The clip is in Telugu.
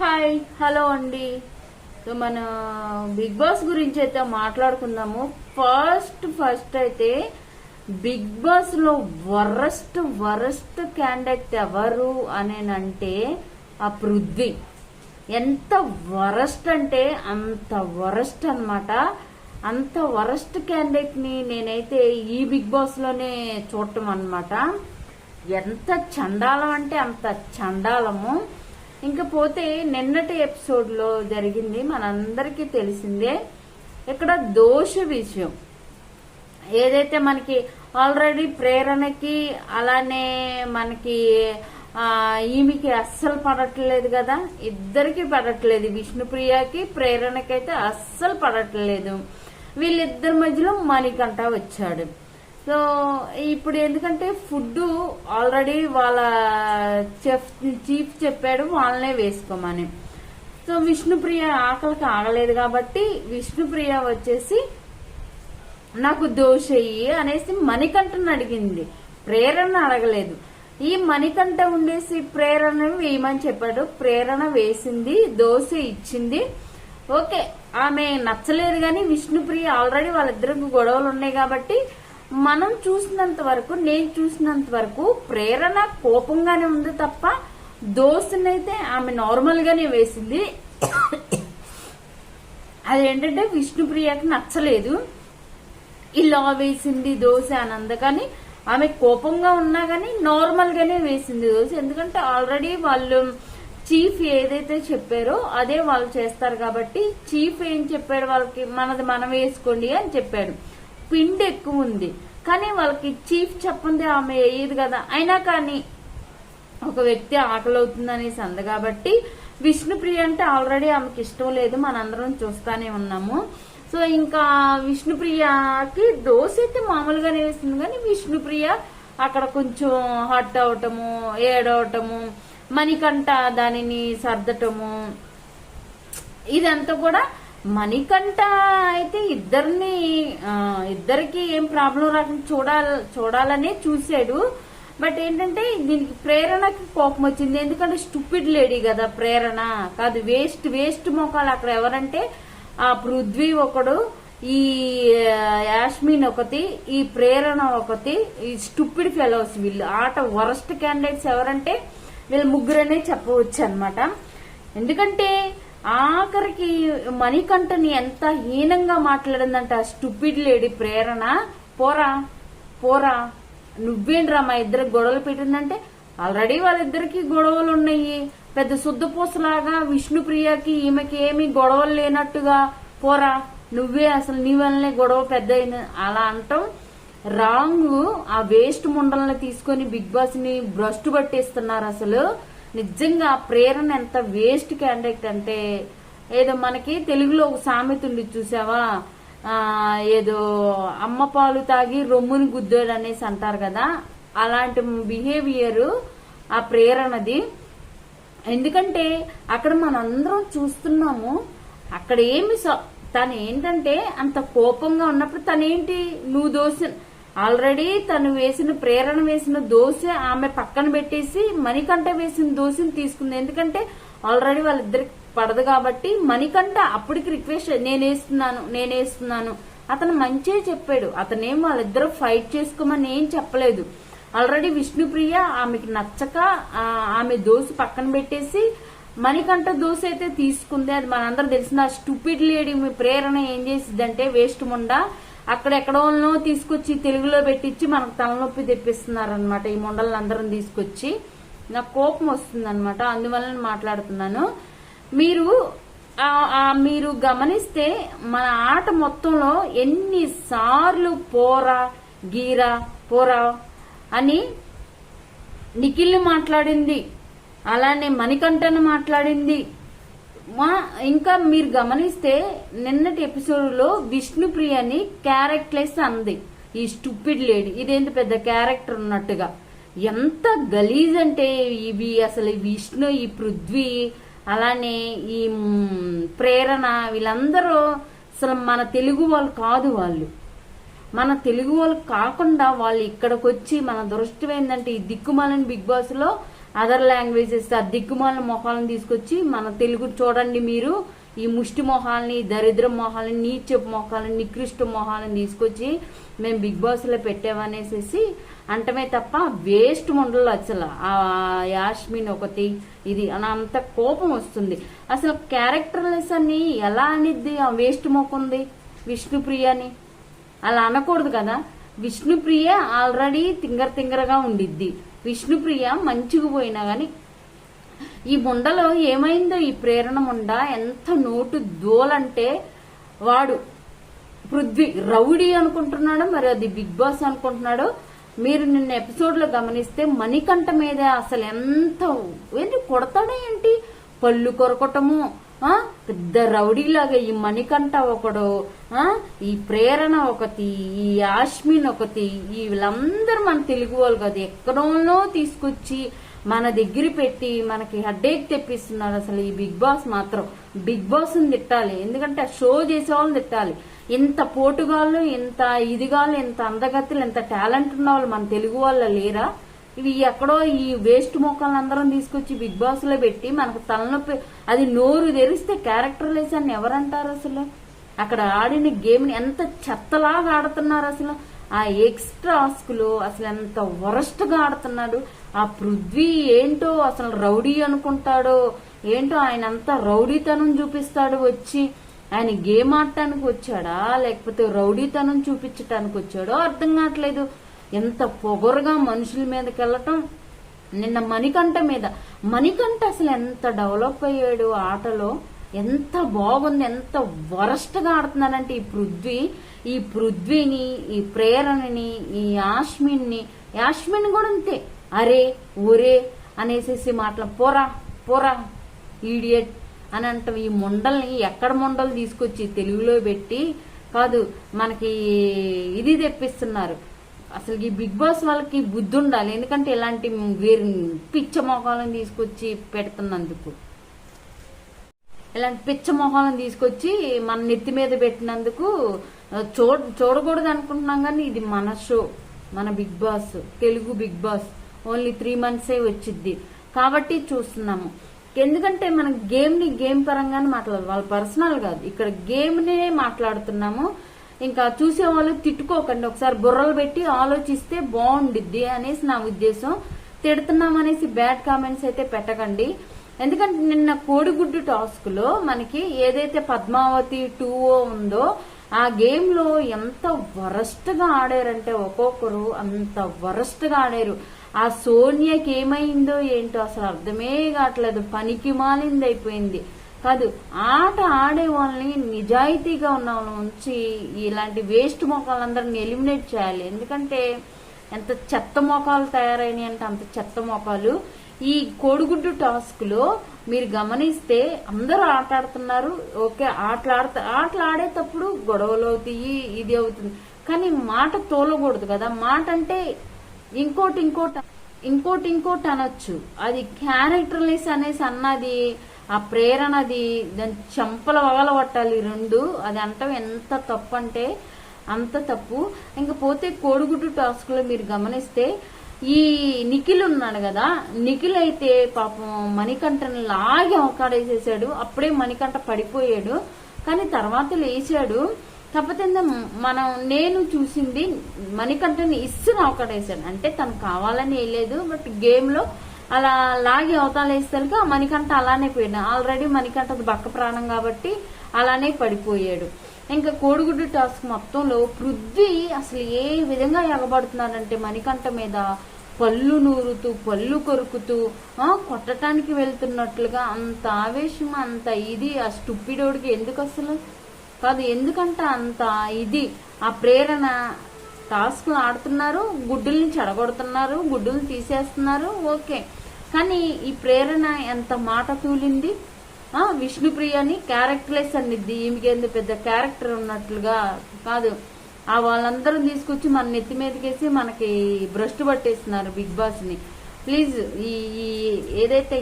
హాయ్ హలో అండి. సో మన బిగ్ బాస్ గురించి అయితే మాట్లాడుకుందాము. ఫస్ట్ ఫస్ట్ అయితే బిగ్ బాస్లో వరస్ట్ వరస్ట్ క్యాండిడేట్ ఎవరు అనేనంటే ఆ పృథ్వీ. ఎంత వరస్ట్ అంటే అంత వరస్ట్ అన్నమాట. అంత వరస్ట్ క్యాండిడేట్ని నేనైతే ఈ బిగ్ బాస్లోనే చూడటం అన్నమాట. ఎంత చండాలం అంటే అంత చండాలము. ఇంకా పోతే నిన్నటి ఎపిసోడ్లో జరిగింది మనందరికీ తెలిసిందే. ఇక్కడ దోష విషయం. ఏదైతే మనకి ఆల్రెడీ ప్రేరణకి అలానే మనకి ఈమెకి అస్సలు పడట్లేదు కదా ఇద్దరికి పడట్లేదు. విష్ణుప్రియకి ప్రేరణకైతే అస్సలు పడట్లేదు. వీళ్ళిద్దరి మధ్యలో మణికంఠ వచ్చాడు. సో ఇప్పుడు ఎందుకంటే ఫుడ్ ఆల్రెడీ వాళ్ళ చెఫ్ చీఫ్ చెప్పాడు వాళ్ళనే వేసుకోమని. సో విష్ణుప్రియ ఆకలికి ఆగలేదు కాబట్టి విష్ణుప్రియ వచ్చేసి నాకు దోశ అనేసి మణికంఠను అడిగింది. ప్రేరణ అడగలేదు. ఈ మణికంఠ ఉండేసి ప్రేరణ వేయమని చెప్పాడు. ప్రేరణ వేసింది దోశ ఇచ్చింది. ఓకే ఆమె నచ్చలేదు కానీ విష్ణుప్రియ ఆల్రెడీ వాళ్ళిద్దరికి గొడవలు ఉన్నాయి కాబట్టి మనం చూసినంత వరకు నేను చూసినంత వరకు ప్రేరణ కోపంగానే ఉంది తప్ప దోశనైతే ఆమె నార్మల్ గానే వేసింది. అదేంటంటే విష్ణుప్రియకి నచ్చలేదు. ఇలా వేసింది దోశ అని అంద కానీ ఆమె కోపంగా ఉన్నా కానీ నార్మల్ గానే వేసింది దోశ. ఎందుకంటే ఆల్రెడీ వాళ్ళు చీఫ్ ఏదైతే చెప్పారో అదే వాళ్ళు చేస్తారు కాబట్టి చీఫ్ ఏం చెప్పాడు వాళ్ళకి? మనది మనం వేసుకోండి అని చెప్పాడు పిండి ఎక్కువ ఉంది కానీ వాళ్ళకి చీఫ్ చెప్పింది ఆమె వేయదు కదా. అయినా కానీ ఒక వ్యక్తి ఆకలి అవుతుంది అనేసి అంది కాబట్టి విష్ణుప్రియ అంటే ఆల్రెడీ ఆమెకి ఇష్టం లేదు. మనందరం చూస్తానే ఉన్నాము. సో ఇంకా విష్ణుప్రియకి దోశ అయితే మామూలుగానే వేస్తుంది కానీ విష్ణుప్రియ అక్కడ కొంచెం హట్ అవటము ఏడవటము మణికంట దానిని సర్దటము ఇదంతా కూడా మణికంఠ అయితే ఇద్దరిని ఇద్దరికి ఏం ప్రాబ్లం రాకుండా చూడాల చూడాలనే చూశాడు. బట్ ఏంటంటే దీనికి ప్రేరణకి కోపం వచ్చింది. ఎందుకంటే స్టూపిడ్ లేడీ కదా ప్రేరణ. కాదు వేస్ట్ వేస్ట్ మొఖాలు అక్కడ ఎవరంటే ఆ పృథ్వీ ఒకడు ఈ యాష్మిన్ ఒకటి ఈ ప్రేరణ ఒకటి ఈ స్టూపిడ్ ఫెలోస్ వీళ్ళు. ఆట వరస్ట్ క్యాండిడేట్స్ ఎవరంటే వీళ్ళు ముగ్గురనే చెప్పవచ్చు అనమాట ఎందుకంటే ఆఖరికి మణికంఠని ఎంత హీనంగా మాట్లాడిందంట ఆ స్టూపిడ్ లేడీ ప్రేరణ. పోరా పోరా నువ్వేంట్రా మా ఇద్దరు గొడవలు పెట్టిందంటే ఆల్రెడీ వాళ్ళిద్దరికి గొడవలు ఉన్నాయి పెద్ద శుద్ధపూసలాగా విష్ణుప్రియకి ఈమెకి ఏమి గొడవలు లేనట్టుగా పోరా నువ్వే అసలు నీ వల్లనే గొడవ పెద్ద అలా అంటాం. రాంగ్ ఆ వేస్ట్ ముండల్ని తీసుకొని బిగ్ బాస్ని భ్రష్టు పట్టేస్తున్నారు అసలు. నిజంగా ఆ ప్రేరణ ఎంత వేస్ట్ క్యాండిడేట్ అంటే ఏదో మనకి తెలుగులో ఒక సామెత ఉండి చూసావా? ఏదో అమ్మ పాలు తాగి రొమ్ముని గుద్దాడు అనేసి అంటారు కదా? అలాంటి బిహేవియర్ ఆ ప్రేరణది. ఎందుకంటే అక్కడ మనందరం చూస్తున్నాము అక్కడ ఏమి తను ఏంటంటే అంత కోపంగా ఉన్నప్పుడు తనేంటి నువ్వు దోశ ఆల్రెడీ తను వేసిన ప్రేరణ వేసిన దోశ ఆమె పక్కన పెట్టేసి మణికంఠ వేసిన దోశని తీసుకుంది. ఎందుకంటే ఆల్రెడీ వాళ్ళిద్దరికి పడదు కాబట్టి మణికంఠ అప్పటికి రిక్వెస్ట్ నేనేస్తున్నాను నేనేస్తున్నాను అతను మంచిగా చెప్పాడు. అతనేం వాళ్ళిద్దరూ ఫైట్ చేసుకోమని ఏం చెప్పలేదు. ఆల్రెడీ విష్ణుప్రియ ఆమెకి నచ్చక ఆమె దోశ పక్కన పెట్టేసి మణికంఠ దోశ అయితే తీసుకుంది. అది మనందరూ తెలిసిన స్టూపిడ్ లేడీ మీ ప్రేరణ ఏం చేసిద్దంటే వేస్ట్ ముండా అక్కడెక్కడోనో తీసుకొచ్చి తెలుగులో పెట్టించి మనకు తలనొప్పి తెప్పిస్తున్నారు అనమాట ఈ ముండలందరం తీసుకొచ్చి. నాకు కోపం వస్తుంది అనమాట అందువల్ల మాట్లాడుతున్నాను. మీరు మీరు గమనిస్తే మన ఆట మొత్తంలో ఎన్నిసార్లు పోరా గీరా పోరా అని నిఖిల్ మాట్లాడింది. అలానే మణికంఠను మాట్లాడింది. మా ఇంకా మీరు గమనిస్తే నిన్నటి ఎపిసోడ్లో విష్ణుప్రియని క్యారెక్టర్లెస్ అంది. ఈ స్టూపిడ్ లేడీ. ఇదేంటి పెద్ద క్యారెక్టర్ ఉన్నట్టుగా. ఎంత గలీజ్ అంటే ఇవి అసలు ఈ విష్ణు ఈ పృథ్వీ అలానే ఈ ప్రేరణ వీళ్ళందరూ అసలు మన తెలుగు వాళ్ళు కాదు వాళ్ళు. మన తెలుగు వాళ్ళు కాకుండా వాళ్ళు ఇక్కడికి వచ్చి మన దృష్టం ఏంటంటే ఈ దిక్కుమాలని బిగ్ బాస్లో అదర్ లాంగ్వేజెస్ ఆ దిక్కుమాల మొహాలను తీసుకొచ్చి మన తెలుగు చూడండి మీరు. ఈ ముష్టి మొహాలని దరిద్ర మొహాలని నీచపు మొహాలని నికృష్ట మొహాలని తీసుకొచ్చి మేము బిగ్ బాస్లో పెట్టామనేసేసి పెట్టామనేసి అంటమే తప్ప వేస్ట్ ఉండలు అసలు. ఆ యాష్మిన్ ఒకటి ఇది అని అంత కోపం వస్తుంది. అసలు క్యారెక్టర్లెస్ అని ఎలా అనిద్ది ఆ వేస్ట్ మొక్కుంది విష్ణుప్రియని. అలా అనకూడదు కదా. విష్ణుప్రియ ఆల్రెడీ తింగర తింగరగా ఉండిద్ది. విష్ణుప్రియ మంచిగా పోయినా కానీ ఈ ముండలో ఏమైందో ఈ ప్రేరణ ముండ? ఎంత నోటు దోలంటే వాడు పృథ్వీ రౌడీ అనుకుంటున్నాడో మరి అది బిగ్ బాస్ అనుకుంటున్నాడో మీరు నిన్న ఎపిసోడ్లో గమనిస్తే మణికంఠ మీద అసలు ఎంత ఏంటి కొడతాడా ఏంటి? పళ్ళు కొరకటము పెద్ద రౌడీలాగా ఈ మణికంఠ ఒకడు ఈ ప్రేరణ ఒకటి ఈ యాష్మిన్ ఒకటి వీళ్ళందరూ మన తెలుగు వాళ్ళు కదా. ఎక్కడోనో తీసుకొచ్చి మన దగ్గర పెట్టి మనకి హెడ్ఏక్ తెప్పిస్తున్నారు అసలు ఈ బిగ్ బాస్ మాత్రం. బిగ్ బాస్ తిట్టాలి. ఎందుకంటే ఆ షో చేసే వాళ్ళని తిట్టాలి. ఇంత పోటుగాళ్ళు ఇంత ఇదిగాళ్ళు ఇంత అందగత్తులు ఇంత టాలెంట్ ఉన్న వాళ్ళు మన తెలుగు వాళ్ళ లేరా? ఇవి ఎక్కడో ఈ వేస్ట్ మొక్కలను అందరం తీసుకొచ్చి బిగ్ బాస్లో పెట్టి మనకు తలనొప్పి అది నోరు తెరిస్తే క్యారెక్టర్ లెస్ అని ఎవరంటారు అసలు? అక్కడ ఆడిన గేమ్ని ఎంత చెత్తలాగా ఆడుతున్నారు అసలు? ఆ ఎక్స్ట్రా ఆస్కులు అసలు ఎంత వరస్ట్గా ఆడుతున్నాడు? ఆ పృథ్వీ ఏంటో అసలు రౌడీ అనుకుంటాడో? ఏంటో ఆయన అంతా రౌడీతనం చూపిస్తాడు వచ్చి? ఆయన గేమ్ ఆడటానికి వచ్చాడా? లేకపోతే రౌడీతనం చూపించటానికి వచ్చాడో అర్థం కావట్లేదు. ఎంత పొగరుగా మనుషుల మీదకి వెళ్ళటం? నిన్న మణికంఠ మీద. మణికంఠ అసలు ఎంత డెవలప్ అయ్యాడు ఆటలో? ఎంత బాగుంది ఎంత వరస్ట్గా ఆడుతున్నాడంటే ఈ పృథ్వీ. ఈ పృథ్వీని ఈ ప్రేరణని ఈ యాష్మిన్ని యాష్మిన్ కూడా అంతే. అరే ఒరే అనేసేసి మాటలు పోరా పోరా ఈడియట్ అని అంటాం. ఈ ముండల్ని ఎక్కడ ముండలు తీసుకొచ్చి తెలుగులో పెట్టి కాదు మనకి ఇది తెప్పిస్తున్నారు. అసలు ఈ బిగ్ బాస్ వాళ్ళకి బుద్ధి ఉండాలి. ఎందుకంటే ఇలాంటి వేరు పిచ్చ మొహాలను తీసుకొచ్చి పెడుతున్నందుకు. ఇలాంటి పిచ్చ మొహాలను తీసుకొచ్చి మన నెత్తి మీద పెట్టినందుకు చూడ చూడకూడదు అనుకుంటున్నాం కానీ ఇది మన షో మన Big Boss Telugu Big Boss. Only three మంత్సే వచ్చిద్ది. కాబట్టి చూస్తున్నాము. ఎందుకంటే మనం గేమ్ని గేమ్ పరంగానే మాట్లాడాలి. వాళ్ళ పర్సనల్ కాదు. ఇక్కడ గేమ్ నే మాట్లాడుతున్నాము. ఇంకా చూసే వాళ్ళు తిట్టుకోకండి. ఒకసారి బుర్రలు పెట్టి ఆలోచిస్తే బాగుండిద్ది అనేసి నా ఉద్దేశం. తిడుతున్నాం అనేసి బ్యాడ్ కామెంట్స్ అయితే పెట్టకండి. ఎందుకంటే నిన్న కోడిగుడ్డు టాస్క్లో మనకి ఏదైతే పద్మావతి టూ ఉందో ఆ గేమ్లో ఎంత వరస్ట్గా ఆడారంటే ఒక్కొక్కరు అంత వరస్ట్గా ఆడారు. ఆ సోనియాకి ఏమైందో ఏంటో అసలు అర్థమే కావట్లేదు. పనికి మాలింది అయిపోయింది కాదు ఆట ఆడే వాళ్ళని నిజాయితీగా ఉన్న వాళ్ళని ఉంచి ఇలాంటి వేస్ట్ మొక్కలందరిని ఎలిమినేట్ చేయాలి. ఎందుకంటే ఎంత చెత్త మొఖాలు తయారైనాయి అంటే అంత చెత్త మొఖాలు ఈ కోడిగుడ్డు టాస్క్లో మీరు గమనిస్తే అందరూ ఆట ఆడుతున్నారు ఓకే ఆటలాడుతా ఆటలు ఆడేటప్పుడు గొడవలు అవుతాయి ఇది అవుతుంది. కానీ మాట తోలకూడదు కదా. మాట అంటే ఇంకోటి ఇంకోటి ఇంకోటి ఇంకోటి అనొచ్చు. అది క్యారెక్టర్లెస్ అనేసి అన్నది ఆ ప్రేరణది దాని చెంపల వగల పట్టాలి రెండు. అది అంటాం ఎంత తప్పు అంటే అంత తప్పు. ఇంకపోతే కోడిగుడ్డు టాస్క్లో మీరు గమనిస్తే ఈ నిఖిల్ ఉన్నాడు కదా నిఖిల్ అయితే పాపం మణికంఠని లాగి అవకాడేసేసాడు. అప్పుడే మణికంఠ పడిపోయాడు. కానీ తర్వాత లేచాడు. కాకపోతే మనం నేను చూసింది మణికంఠని ఇస్తున్న అవకాడేసాడు అంటే తను కావాలని వేయలేదు బట్ గేమ్లో అలా లాగి అవతాలు వేసేసరికి ఆ మణికంఠ అలానే పోయాడు ఆల్రెడీ మణికంఠది బక్క ప్రాణం కాబట్టి అలానే పడిపోయాడు. ఇంకా కోడిగుడ్డు టాస్క్ మొత్తంలో పృథ్వీ అసలు ఏ విధంగా ఎగబడుతున్నాడంటే మణికంఠ మీద పళ్ళు నూరుతూ పళ్ళు కొరుకుతూ కొట్టడానికి వెళ్తున్నట్లుగా అంత ఆవేశం అంత ఇది ఆ స్టుప్పిడోడికి ఎందుకు అసలు? కాదు ఎందుకంటే అంత ఇది ఆ ప్రేరణ. టాస్క్లు ఆడుతున్నారు గుడ్డుల్ని చెడగొడుతున్నారు గుడ్డుల్ని తీసేస్తున్నారు ఓకే. కానీ ఈ ప్రేరణ ఎంత మాట తూలింది? ఆ విష్ణుప్రియని క్యారెక్టర్లెస్ అనిద్ది ఈమెకేంది పెద్ద క్యారెక్టర్ ఉన్నట్లుగా కాదు. ఆ వాళ్ళందరూ తీసుకొచ్చి మన నెత్తి మీదకేసి మనకి భ్రష్టు పట్టేస్తున్నారు బిగ్ బాస్ని ప్లీజ్ ఈ ఏదైతే